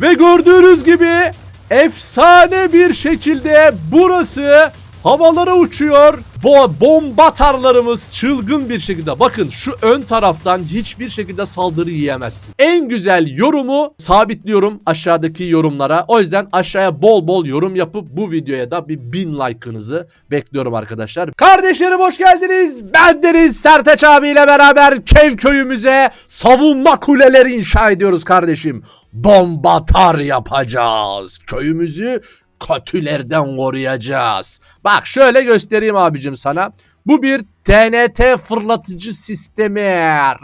Ve gördüğünüz gibi efsane bir şekilde burası havalara uçuyor. Bu bombatarlarımız çılgın bir şekilde. Bakın şu ön taraftan hiçbir şekilde saldırı yiyemezsin. En güzel yorumu sabitliyorum aşağıdaki yorumlara. O yüzden aşağıya bol bol yorum yapıp bu videoya da bir bin like'ınızı bekliyorum arkadaşlar. Kardeşlerim hoş geldiniz. Ben Deniz Serteç abiyle beraber Kev köyümüze savunma kuleleri inşa ediyoruz kardeşim. Bombatar yapacağız. Köyümüzü kötülerden koruyacağız. Bak şöyle göstereyim abicim sana. Bu bir TNT fırlatıcı sistemi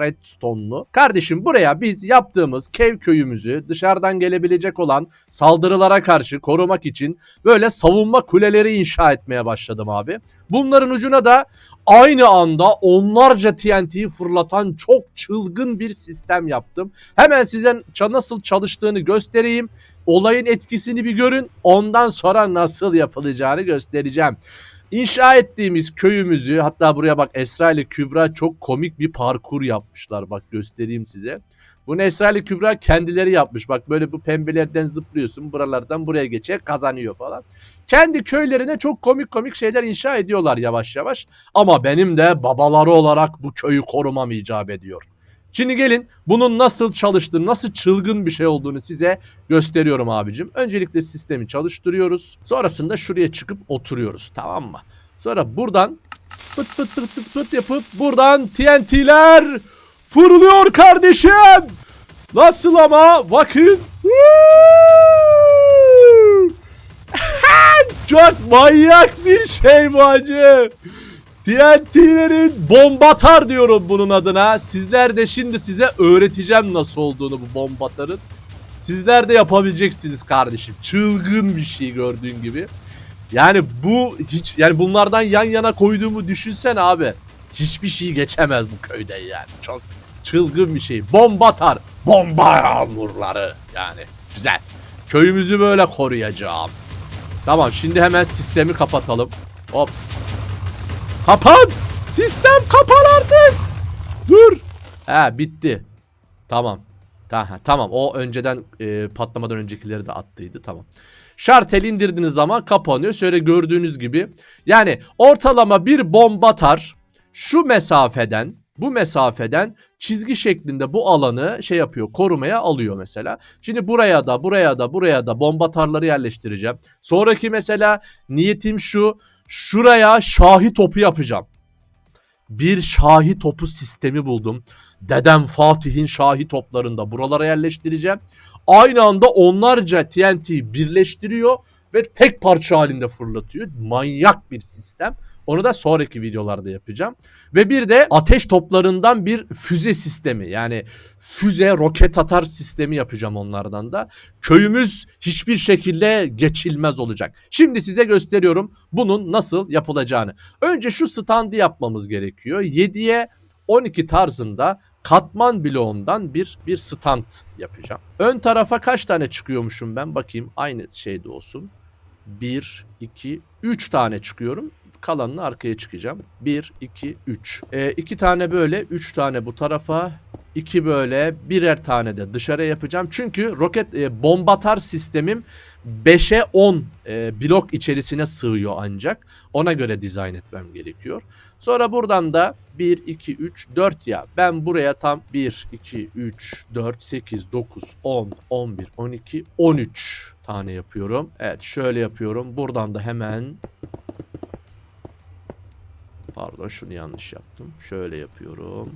Redstone'lu. Kardeşim buraya biz yaptığımız kev köyümüzü dışarıdan gelebilecek olan saldırılara karşı korumak için böyle savunma kuleleri inşa etmeye başladım abi. Bunların ucuna da aynı anda onlarca TNT'yi fırlatan çok çılgın bir sistem yaptım. Hemen size nasıl çalıştığını göstereyim. Olayın etkisini bir görün. Ondan sonra nasıl yapılacağını göstereceğim. İnşa ettiğimiz köyümüzü hatta buraya bak Esra ile Kübra çok komik bir parkur yapmışlar. Bak göstereyim size. Bunu Esra ile Kübra kendileri yapmış. Bak böyle bu pembelerden zıplıyorsun. Buralardan buraya geçe kazanıyor falan. Kendi köylerine çok komik komik şeyler inşa ediyorlar yavaş yavaş. Ama benim de babaları olarak bu köyü korumam icap ediyor. Şimdi gelin bunun nasıl çalıştığını, nasıl çılgın bir şey olduğunu size gösteriyorum abicim. Öncelikle sistemi çalıştırıyoruz. Sonrasında şuraya çıkıp oturuyoruz tamam mı? Sonra buradan pıt pıt pıt pıt pıt yapıp buradan TNT'ler fırlıyor kardeşim. Nasıl ama? Bakın. Çok manyak bir şey bu acı. TNT'lerin bombatar diyorum bunun adına. Sizler de şimdi size öğreteceğim nasıl olduğunu bu bombatarın. Sizler de yapabileceksiniz kardeşim. Çılgın bir şey gördüğün gibi. Yani bu hiç yani bunlardan yan yana koyduğumu düşünsen abi. Hiçbir şey geçemez bu köyde yani. Çok çılgın bir şey. Bombatar. Bomba yağmurları yani. Güzel. Köyümüzü böyle koruyacağım. Tamam şimdi hemen sistemi kapatalım. Hop. Kapan! Sistem kapan artık! Dur! He bitti. Tamam. Tamam, tamam. o önceden e, patlamadan öncekileri de attıydı tamam. Şartel indirdiğiniz zaman kapanıyor. Şöyle gördüğünüz gibi. Yani ortalama bir bomba atar şu mesafeden bu mesafeden çizgi şeklinde bu alanı şey yapıyor korumaya alıyor mesela. Şimdi buraya da buraya da buraya da bomba tarları yerleştireceğim. Sonraki mesela niyetim şu şuraya şahi topu yapacağım. Bir şahi topu sistemi buldum. Dedem Fatih'in şahi toplarında buralara yerleştireceğim. Aynı anda onlarca TNT birleştiriyor ve tek parça halinde fırlatıyor. Manyak bir sistem. Onu da sonraki videolarda yapacağım. Ve bir de ateş toplarından bir füze sistemi. Yani füze roket atar sistemi yapacağım onlardan da. Köyümüz hiçbir şekilde geçilmez olacak. Şimdi size gösteriyorum bunun nasıl yapılacağını. Önce şu standı yapmamız gerekiyor. 7'ye 12 tarzında katman bloğundan bir bir stand yapacağım. Ön tarafa kaç tane çıkıyormuşum ben bakayım aynı şeyde olsun. 1, 2, 3 tane çıkıyorum. Kalanını arkaya çıkacağım. 1, 2, 3. 2 tane böyle, 3 tane bu tarafa. 2 böyle, birer tane de dışarı yapacağım. Çünkü roket e, bombatar sistemim 5'e 10 e, blok içerisine sığıyor ancak. Ona göre dizayn etmem gerekiyor. Sonra buradan da 1, 2, 3, 4 ya. Ben buraya tam 1, 2, 3, 4, 8, 9, 10, 11, 12, 13 tane yapıyorum. Evet şöyle yapıyorum. Buradan da hemen Pardon şunu yanlış yaptım. Şöyle yapıyorum.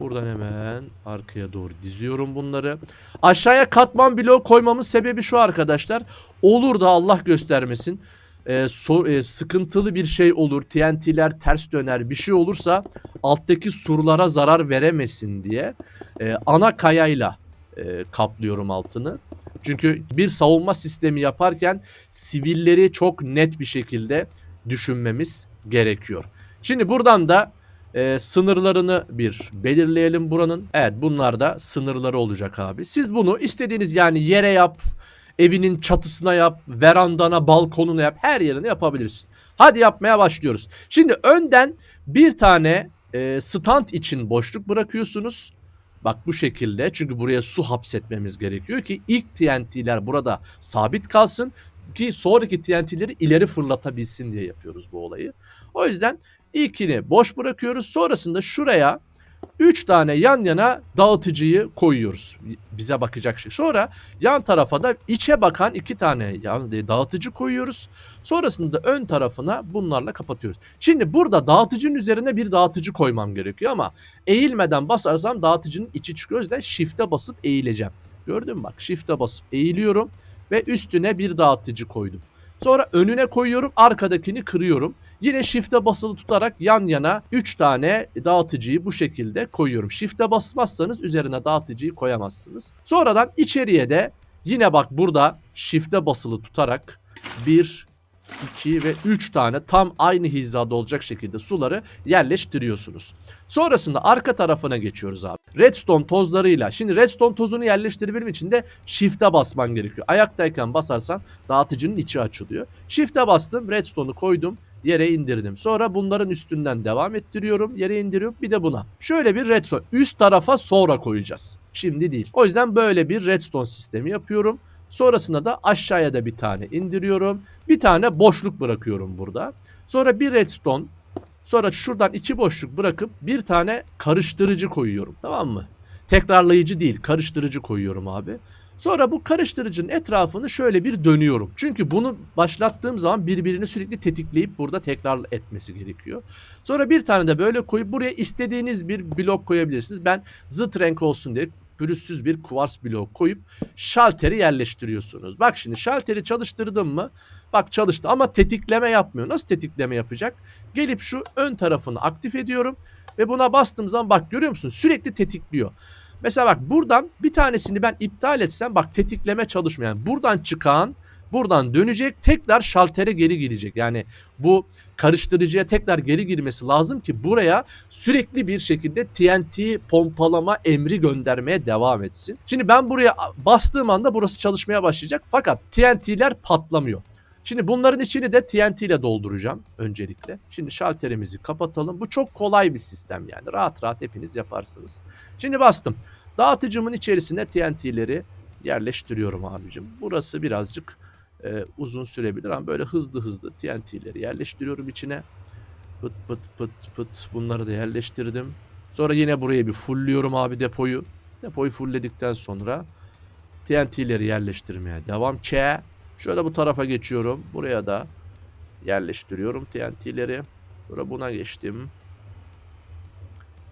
Buradan hemen arkaya doğru diziyorum bunları. Aşağıya katman bloğu koymamın sebebi şu arkadaşlar. Olur da Allah göstermesin. e, so- e, sıkıntılı bir şey olur. TNT'ler ters döner bir şey olursa alttaki surlara zarar veremesin diye e, ana kayayla e, kaplıyorum altını. Çünkü bir savunma sistemi yaparken sivilleri çok net bir şekilde düşünmemiz gerekiyor. Şimdi buradan da e, sınırlarını bir belirleyelim buranın. Evet bunlar da sınırları olacak abi. Siz bunu istediğiniz yani yere yap, evinin çatısına yap, verandana, balkonuna yap, her yerine yapabilirsin. Hadi yapmaya başlıyoruz. Şimdi önden bir tane e, stand için boşluk bırakıyorsunuz. Bak bu şekilde çünkü buraya su hapsetmemiz gerekiyor ki ilk TNT'ler burada sabit kalsın ki sonraki TNT'leri ileri fırlatabilsin diye yapıyoruz bu olayı. O yüzden ilkini boş bırakıyoruz. Sonrasında şuraya 3 tane yan yana dağıtıcıyı koyuyoruz. Bize bakacak şey. Sonra yan tarafa da içe bakan iki tane yan dağıtıcı koyuyoruz. Sonrasında da ön tarafına bunlarla kapatıyoruz. Şimdi burada dağıtıcının üzerine bir dağıtıcı koymam gerekiyor ama eğilmeden basarsam dağıtıcının içi çıkıyor. O yüzden shift'e basıp eğileceğim. Gördün mü bak shift'e basıp eğiliyorum ve üstüne bir dağıtıcı koydum. Sonra önüne koyuyorum arkadakini kırıyorum. Yine shift'e basılı tutarak yan yana 3 tane dağıtıcıyı bu şekilde koyuyorum. Shift'e basmazsanız üzerine dağıtıcıyı koyamazsınız. Sonradan içeriye de yine bak burada shift'e basılı tutarak 1, 2 ve 3 tane tam aynı hizada olacak şekilde suları yerleştiriyorsunuz. Sonrasında arka tarafına geçiyoruz abi. Redstone tozlarıyla. Şimdi redstone tozunu yerleştirebilmem için de shift'e basman gerekiyor. Ayaktayken basarsan dağıtıcının içi açılıyor. Shift'e bastım, redstone'u koydum yere indirdim. Sonra bunların üstünden devam ettiriyorum. Yere indiriyorum. Bir de buna. Şöyle bir redstone. Üst tarafa sonra koyacağız. Şimdi değil. O yüzden böyle bir redstone sistemi yapıyorum. Sonrasında da aşağıya da bir tane indiriyorum. Bir tane boşluk bırakıyorum burada. Sonra bir redstone. Sonra şuradan iki boşluk bırakıp bir tane karıştırıcı koyuyorum. Tamam mı? Tekrarlayıcı değil, karıştırıcı koyuyorum abi. Sonra bu karıştırıcının etrafını şöyle bir dönüyorum. Çünkü bunu başlattığım zaman birbirini sürekli tetikleyip burada tekrar etmesi gerekiyor. Sonra bir tane de böyle koyup buraya istediğiniz bir blok koyabilirsiniz. Ben zıt renk olsun diye pürüzsüz bir kuvars blok koyup şalteri yerleştiriyorsunuz. Bak şimdi şalteri çalıştırdım mı? Bak çalıştı ama tetikleme yapmıyor. Nasıl tetikleme yapacak? Gelip şu ön tarafını aktif ediyorum ve buna bastığım zaman bak görüyor musun? Sürekli tetikliyor. Mesela bak buradan bir tanesini ben iptal etsem bak tetikleme çalışmıyor. Yani buradan çıkan buradan dönecek tekrar şaltere geri girecek. Yani bu karıştırıcıya tekrar geri girmesi lazım ki buraya sürekli bir şekilde TNT pompalama emri göndermeye devam etsin. Şimdi ben buraya bastığım anda burası çalışmaya başlayacak fakat TNT'ler patlamıyor. Şimdi bunların içini de TNT ile dolduracağım öncelikle. Şimdi şalterimizi kapatalım. Bu çok kolay bir sistem yani. Rahat rahat hepiniz yaparsınız. Şimdi bastım. Dağıtıcımın içerisine TNT'leri yerleştiriyorum abicim. Burası birazcık e, uzun sürebilir ama böyle hızlı hızlı TNT'leri yerleştiriyorum içine. Pıt pıt pıt pıt bunları da yerleştirdim. Sonra yine buraya bir fullliyorum abi depoyu. Depoyu fullledikten sonra TNT'leri yerleştirmeye devam. Ç. Şöyle bu tarafa geçiyorum. Buraya da yerleştiriyorum TNT'leri. Sonra buna geçtim.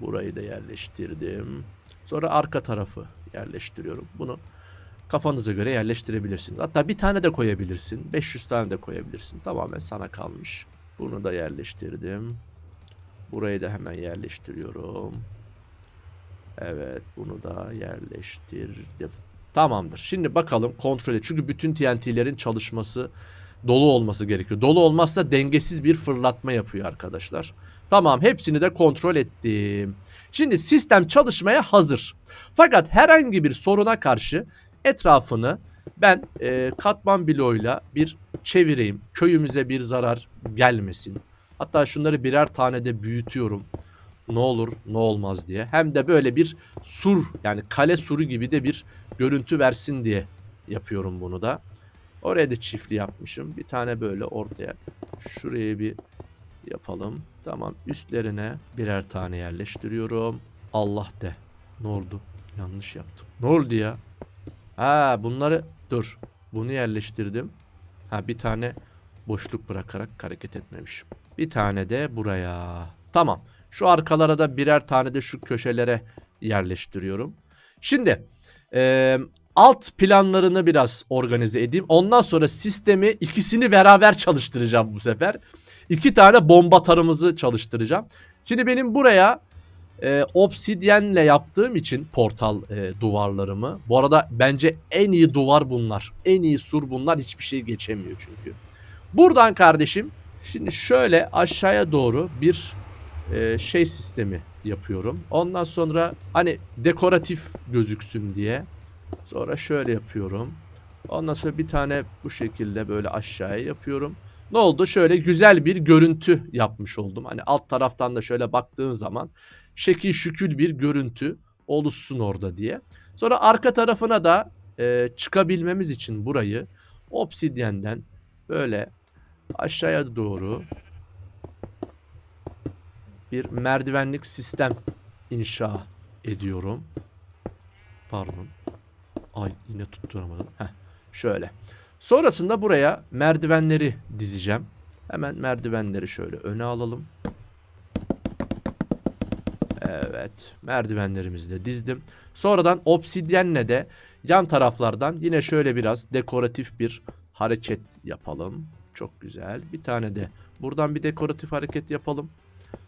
Burayı da yerleştirdim. Sonra arka tarafı yerleştiriyorum. Bunu kafanıza göre yerleştirebilirsiniz. Hatta bir tane de koyabilirsin. 500 tane de koyabilirsin. Tamamen sana kalmış. Bunu da yerleştirdim. Burayı da hemen yerleştiriyorum. Evet bunu da yerleştirdim. Tamamdır. Şimdi bakalım kontrol et. Çünkü bütün TNT'lerin çalışması dolu olması gerekiyor. Dolu olmazsa dengesiz bir fırlatma yapıyor arkadaşlar. Tamam hepsini de kontrol ettim. Şimdi sistem çalışmaya hazır. Fakat herhangi bir soruna karşı etrafını ben e, katman bloğuyla bir çevireyim. Köyümüze bir zarar gelmesin. Hatta şunları birer tane de büyütüyorum. Ne olur ne olmaz diye. Hem de böyle bir sur yani kale suru gibi de bir görüntü versin diye yapıyorum bunu da. Oraya da çiftli yapmışım. Bir tane böyle ortaya şuraya bir yapalım. Tamam üstlerine birer tane yerleştiriyorum. Allah de. Ne oldu? Yanlış yaptım. Ne oldu ya? Ha bunları dur. Bunu yerleştirdim. Ha bir tane boşluk bırakarak hareket etmemişim. Bir tane de buraya. Tamam. Şu arkalara da birer tane de şu köşelere yerleştiriyorum. Şimdi e, alt planlarını biraz organize edeyim. Ondan sonra sistemi ikisini beraber çalıştıracağım bu sefer. İki tane bomba tarımızı çalıştıracağım. Şimdi benim buraya e, obsidyenle yaptığım için portal e, duvarlarımı. Bu arada bence en iyi duvar bunlar. En iyi sur bunlar. Hiçbir şey geçemiyor çünkü. Buradan kardeşim şimdi şöyle aşağıya doğru bir e, şey sistemi yapıyorum. Ondan sonra hani dekoratif gözüksün diye. Sonra şöyle yapıyorum. Ondan sonra bir tane bu şekilde böyle aşağıya yapıyorum. Ne oldu? Şöyle güzel bir görüntü yapmış oldum. Hani alt taraftan da şöyle baktığın zaman şekil şükül bir görüntü oluşsun orada diye. Sonra arka tarafına da e, çıkabilmemiz için burayı obsidyenden böyle aşağıya doğru bir merdivenlik sistem inşa ediyorum. Pardon. Ay yine tutturamadım. Heh, şöyle. Sonrasında buraya merdivenleri dizeceğim. Hemen merdivenleri şöyle öne alalım. Evet. Merdivenlerimizi de dizdim. Sonradan obsidyenle de yan taraflardan yine şöyle biraz dekoratif bir hareket yapalım. Çok güzel. Bir tane de buradan bir dekoratif hareket yapalım.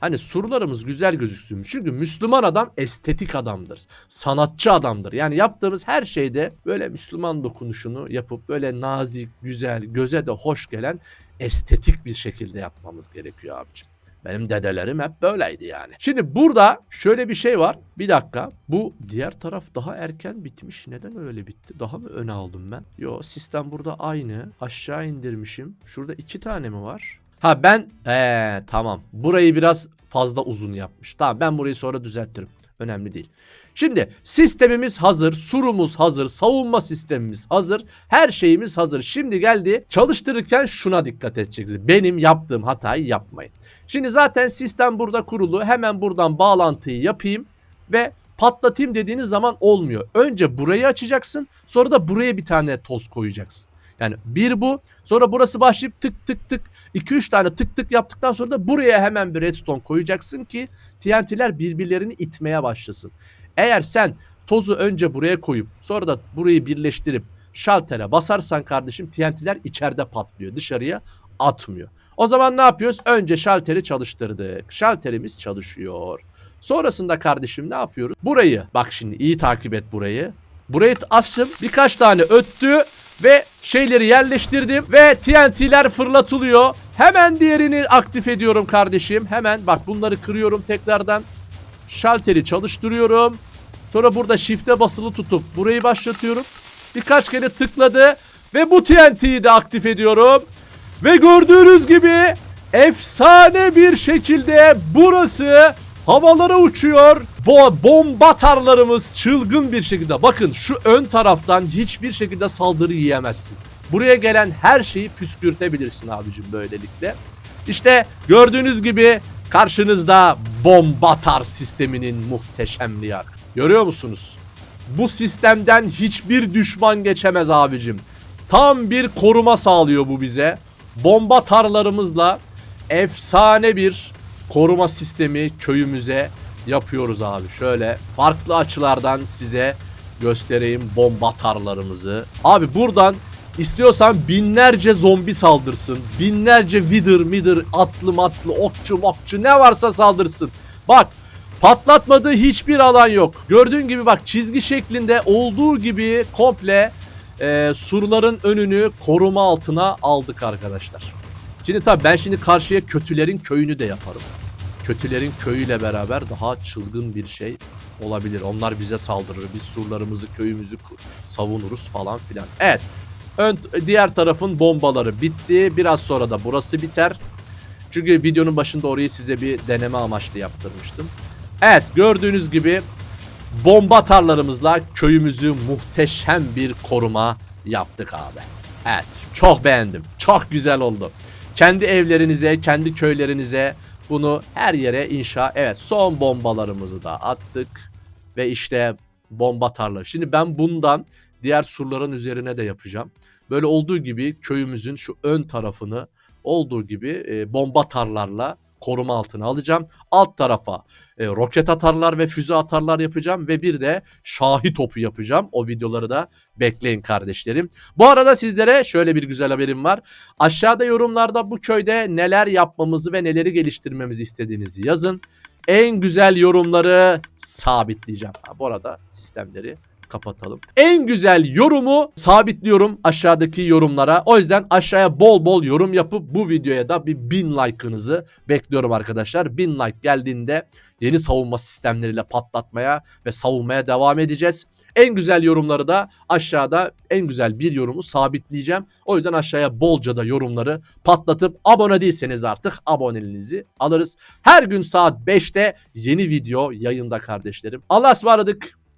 Hani surlarımız güzel gözüksün. Çünkü Müslüman adam estetik adamdır. Sanatçı adamdır. Yani yaptığımız her şeyde böyle Müslüman dokunuşunu yapıp böyle nazik, güzel, göze de hoş gelen estetik bir şekilde yapmamız gerekiyor abicim. Benim dedelerim hep böyleydi yani. Şimdi burada şöyle bir şey var. Bir dakika. Bu diğer taraf daha erken bitmiş. Neden öyle bitti? Daha mı öne aldım ben? Yo sistem burada aynı. Aşağı indirmişim. Şurada iki tane mi var? Ha ben ee, tamam. Burayı biraz fazla uzun yapmış. Tamam ben burayı sonra düzeltirim. Önemli değil. Şimdi sistemimiz hazır, surumuz hazır, savunma sistemimiz hazır, her şeyimiz hazır. Şimdi geldi çalıştırırken şuna dikkat edeceksiniz. Benim yaptığım hatayı yapmayın. Şimdi zaten sistem burada kurulu. Hemen buradan bağlantıyı yapayım ve patlatayım dediğiniz zaman olmuyor. Önce burayı açacaksın, sonra da buraya bir tane toz koyacaksın. Yani bir bu, sonra burası başlayıp tık tık tık 2-3 tane tık tık yaptıktan sonra da buraya hemen bir redstone koyacaksın ki TNT'ler birbirlerini itmeye başlasın. Eğer sen tozu önce buraya koyup sonra da burayı birleştirip şaltere basarsan kardeşim TNT'ler içeride patlıyor. Dışarıya atmıyor. O zaman ne yapıyoruz? Önce şalteri çalıştırdık. Şalterimiz çalışıyor. Sonrasında kardeşim ne yapıyoruz? Burayı bak şimdi iyi takip et burayı. Burayı açtım. Birkaç tane öttü ve şeyleri yerleştirdim ve TNT'ler fırlatılıyor. Hemen diğerini aktif ediyorum kardeşim. Hemen bak bunları kırıyorum tekrardan. Şalteri çalıştırıyorum. Sonra burada shift'e basılı tutup burayı başlatıyorum. Birkaç kere tıkladı ve bu TNT'yi de aktif ediyorum. Ve gördüğünüz gibi efsane bir şekilde burası havalara uçuyor. Bu bomba tarlarımız çılgın bir şekilde. Bakın şu ön taraftan hiçbir şekilde saldırı yiyemezsin. Buraya gelen her şeyi püskürtebilirsin abicim böylelikle. İşte gördüğünüz gibi karşınızda bombatar sisteminin muhteşemliği. Görüyor musunuz? Bu sistemden hiçbir düşman geçemez abicim. Tam bir koruma sağlıyor bu bize. Bomba tarlarımızla efsane bir koruma sistemi köyümüze yapıyoruz abi. Şöyle farklı açılardan size göstereyim bomba tarlarımızı. Abi buradan istiyorsan binlerce zombi saldırsın. Binlerce wither midir atlı matlı okçu mokçu ne varsa saldırsın. Bak patlatmadığı hiçbir alan yok. Gördüğün gibi bak çizgi şeklinde olduğu gibi komple e, surların önünü koruma altına aldık arkadaşlar. Şimdi tabii ben şimdi karşıya kötülerin köyünü de yaparım. Kötülerin köyüyle beraber daha çılgın bir şey olabilir. Onlar bize saldırır. Biz surlarımızı, köyümüzü savunuruz falan filan. Evet. Ön, diğer tarafın bombaları bitti. Biraz sonra da burası biter. Çünkü videonun başında orayı size bir deneme amaçlı yaptırmıştım. Evet gördüğünüz gibi bomba tarlarımızla köyümüzü muhteşem bir koruma yaptık abi. Evet çok beğendim. Çok güzel oldu. Kendi evlerinize, kendi köylerinize bunu her yere inşa. Evet son bombalarımızı da attık. Ve işte bomba tarla. Şimdi ben bundan diğer surların üzerine de yapacağım. Böyle olduğu gibi köyümüzün şu ön tarafını olduğu gibi e, bomba tarlarla koruma altına alacağım. Alt tarafa e, roket atarlar ve füze atarlar yapacağım ve bir de şahi topu yapacağım. O videoları da bekleyin kardeşlerim. Bu arada sizlere şöyle bir güzel haberim var. Aşağıda yorumlarda bu köyde neler yapmamızı ve neleri geliştirmemizi istediğinizi yazın. En güzel yorumları sabitleyeceğim. Ha, bu arada sistemleri kapatalım. En güzel yorumu sabitliyorum aşağıdaki yorumlara. O yüzden aşağıya bol bol yorum yapıp bu videoya da bir bin like'ınızı bekliyorum arkadaşlar. Bin like geldiğinde yeni savunma sistemleriyle patlatmaya ve savunmaya devam edeceğiz. En güzel yorumları da aşağıda en güzel bir yorumu sabitleyeceğim. O yüzden aşağıya bolca da yorumları patlatıp abone değilseniz artık aboneliğinizi alırız. Her gün saat 5'te yeni video yayında kardeşlerim. Allah'a ısmarladık.